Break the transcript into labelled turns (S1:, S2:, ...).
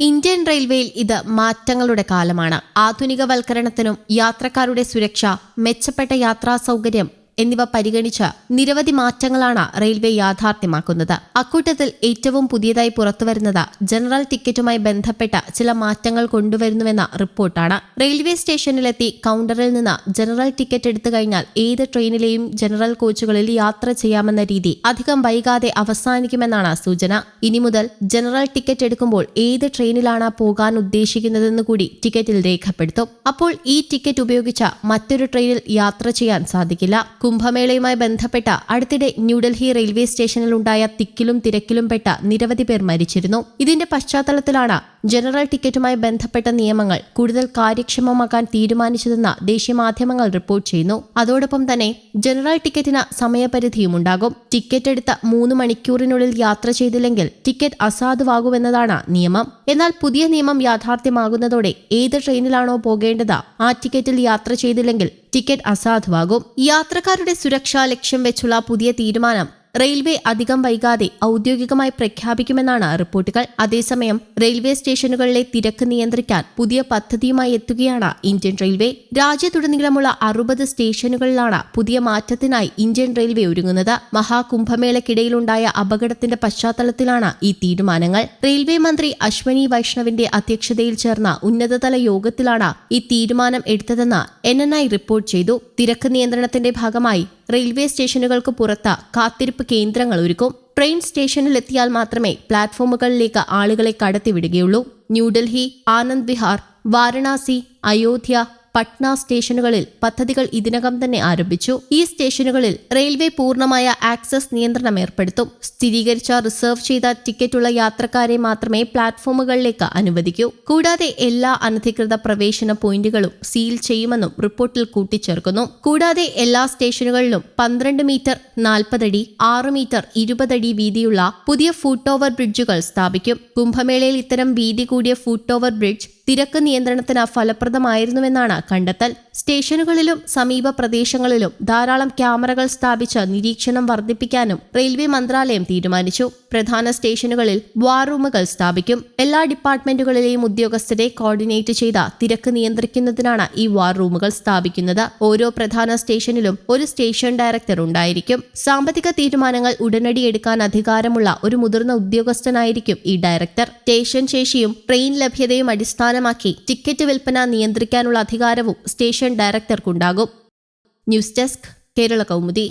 S1: Indian റെയിൽവേയിൽ ഇത് മാറ്റങ്ങളുടെ കാലമാണ്. ആധുനികവൽക്കരണത്തിനും യാത്രക്കാരുടെ സുരക്ഷ മെച്ചപ്പെട്ട യാത്രാ സൗകര്യം എന്നിവ പരിഗണിച്ച് നിരവധി മാറ്റങ്ങളാണ് റെയിൽവേ യാഥാർത്ഥ്യമാക്കുന്നത്. അക്കൂട്ടത്തിൽ ഏറ്റവും പുതിയതായി പുറത്തുവരുന്നത് ജനറൽ ടിക്കറ്റുമായി ബന്ധപ്പെട്ട ചില മാറ്റങ്ങൾ കൊണ്ടുവരുന്നുവെന്ന റിപ്പോർട്ടാണ്. റെയിൽവേ സ്റ്റേഷനിലെത്തി കൗണ്ടറിൽ നിന്ന് ജനറൽ ടിക്കറ്റ് എടുത്തു കഴിഞ്ഞാൽ ഏത് ട്രെയിനിലെയും ജനറൽ കോച്ചുകളിൽ യാത്ര ചെയ്യാമെന്ന രീതി അധികം വൈകാതെ അവസാനിക്കുമെന്നാണ് സൂചന. ഇനി മുതൽ ജനറൽ ടിക്കറ്റ് എടുക്കുമ്പോൾ ഏത് ട്രെയിനിലാണ് പോകാൻ ഉദ്ദേശിക്കുന്നതെന്ന് കൂടി ടിക്കറ്റിൽ രേഖപ്പെടുത്തും. അപ്പോൾ ഈ ടിക്കറ്റ് ഉപയോഗിച്ച് മറ്റൊരു ട്രെയിനിൽ യാത്ര ചെയ്യാൻ സാധിക്കില്ല. കുംഭമേളയുമായി ബന്ധപ്പെട്ട അടുത്തിടെ ന്യൂഡൽഹി റെയിൽവേ സ്റ്റേഷനിലുണ്ടായ തിക്കിലും തിരക്കിലും പെട്ട നിരവധി പേർ മരിച്ചിരുന്നു. ഇതിന്റെ പശ്ചാത്തലത്തിലാണ് ജനറൽ ടിക്കറ്റുമായി ബന്ധപ്പെട്ട നിയമങ്ങൾ കൂടുതൽ കാര്യക്ഷമമാക്കാൻ തീരുമാനിച്ചതെന്ന് ദേശീയ മാധ്യമങ്ങൾ റിപ്പോർട്ട് ചെയ്യുന്നു. അതോടൊപ്പം തന്നെ ജനറൽ ടിക്കറ്റിന് സമയപരിധിയും ഉണ്ടാകും. ടിക്കറ്റ് എടുത്ത മൂന്ന് മണിക്കൂറിനുള്ളിൽ യാത്ര ചെയ്തില്ലെങ്കിൽ ടിക്കറ്റ് അസാധുവാകുമെന്നതാണ് നിയമം. എന്നാൽ പുതിയ നിയമം യാഥാർത്ഥ്യമാകുന്നതോടെ ഏത് ട്രെയിനിലാണോ പോകേണ്ടത് ആ ടിക്കറ്റിൽ യാത്ര ചെയ്തില്ലെങ്കിൽ ടിക്കറ്റ് അസാധുവാകും. യാത്രക്കാരുടെ സുരക്ഷാ ലക്ഷ്യം വെച്ചുള്ള പുതിയ തീരുമാനം റെയിൽവേ അധികം വൈകാതെ ഔദ്യോഗികമായി പ്രഖ്യാപിക്കുമെന്നാണ് റിപ്പോർട്ടുകൾ. അതേസമയം റെയിൽവേ സ്റ്റേഷനുകളിലെ തിരക്ക് നിയന്ത്രിക്കാൻ പുതിയ പദ്ധതിയുമായി എത്തുകയാണ് ഇന്ത്യൻ റെയിൽവേ. രാജ്യത്തുടനീളമുള്ള അറുപത് സ്റ്റേഷനുകളിലാണ് പുതിയ മാറ്റത്തിനായി ഇന്ത്യൻ റെയിൽവേ ഒരുങ്ങുന്നത്. മഹാകുംഭമേളയ്ക്കിടയിലുണ്ടായ അപകടത്തിന്റെ പശ്ചാത്തലത്തിലാണ് ഈ തീരുമാനങ്ങൾ. റെയിൽവേ മന്ത്രി അശ്വനി വൈഷ്ണവിന്റെ അധ്യക്ഷതയിൽ ചേർന്ന ഉന്നതതല യോഗത്തിലാണ് ഈ തീരുമാനം എടുത്തതെന്ന് എൻ റിപ്പോർട്ട് ചെയ്തു. തിരക്ക് നിയന്ത്രണത്തിന്റെ ഭാഗമായി റെയിൽവേ സ്റ്റേഷനുകൾക്ക് പുറത്ത് കാത്തിരിപ്പ് കേന്ദ്രങ്ങൾ ഒരുക്കും. ട്രെയിൻ സ്റ്റേഷനിലെത്തിയാൽ മാത്രമേ പ്ലാറ്റ്ഫോമുകളിലേക്ക് ആളുകളെ കടത്തിവിടുകയുള്ളൂ. ന്യൂഡൽഹി ആനന്ദ് വിഹാർ വാരണാസി അയോധ്യ പട്ന സ്റ്റേഷനുകളിൽ പദ്ധതികൾ ഇതിനകം തന്നെ ആരംഭിച്ചു. ഈ സ്റ്റേഷനുകളിൽ റെയിൽവേ പൂർണമായ ആക്സസ് നിയന്ത്രണം ഏർപ്പെടുത്തും. സ്ഥിരീകരിച്ച റിസർവ് ചെയ്ത ടിക്കറ്റുള്ള യാത്രക്കാരെ മാത്രമേ പ്ലാറ്റ്ഫോമുകളിലേക്ക് അനുവദിക്കൂ. കൂടാതെ എല്ലാ അനധികൃത പ്രവേശന പോയിന്റുകളും സീൽ ചെയ്യുമെന്നും റിപ്പോർട്ടിൽ കൂട്ടിച്ചേർക്കുന്നു. കൂടാതെ എല്ലാ സ്റ്റേഷനുകളിലും പന്ത്രണ്ട് മീറ്റർ നാൽപ്പതടി ആറ് മീറ്റർ ഇരുപതടി വീതിയുള്ള പുതിയ ഫുട് ഓവർ ബ്രിഡ്ജുകൾ സ്ഥാപിക്കും. കുംഭമേളയിൽ ഇത്തരം വീതി കൂടിയ ഫുട് ഓവർ ബ്രിഡ്ജ് തിരക്ക് നിയന്ത്രണത്തിന് ഫലപ്രദമായിരുന്നുവെന്നാണ് കണ്ടെത്തൽ. സ്റ്റേഷനുകളിലും സമീപ പ്രദേശങ്ങളിലും ധാരാളം ക്യാമറകൾ സ്ഥാപിച്ച് നിരീക്ഷണം വർദ്ധിപ്പിക്കാനും റെയിൽവേ മന്ത്രാലയം തീരുമാനിച്ചു. പ്രധാന സ്റ്റേഷനുകളിൽ വാർ റൂമുകൾ സ്ഥാപിക്കും. എല്ലാ ഡിപ്പാർട്ട്മെന്റുകളിലെയും ഉദ്യോഗസ്ഥരെ കോർഡിനേറ്റ് ചെയ്ത തിരക്ക് നിയന്ത്രിക്കുന്നതിനാണ് ഈ വാർ റൂമുകൾ സ്ഥാപിക്കുന്നത്. ഓരോ പ്രധാന സ്റ്റേഷനിലും ഒരു സ്റ്റേഷൻ ഡയറക്ടർ ഉണ്ടായിരിക്കും. സാമ്പത്തിക തീരുമാനങ്ങൾ ഉടനടി എടുക്കാൻ അധികാരമുള്ള ഒരു മുതിർന്ന ഉദ്യോഗസ്ഥനായിരിക്കും ഈ ഡയറക്ടർ. സ്റ്റേഷൻ ശേഷിയും ട്രെയിൻ ലഭ്യതയും അടിസ്ഥാനമാക്കി ടിക്കറ്റ് വിൽപ്പന നിയന്ത്രിക്കാനുള്ള അധികാരവും station ഡയറക്ടർക്കുണ്ടാകും. News desk Kerala Kaumudi.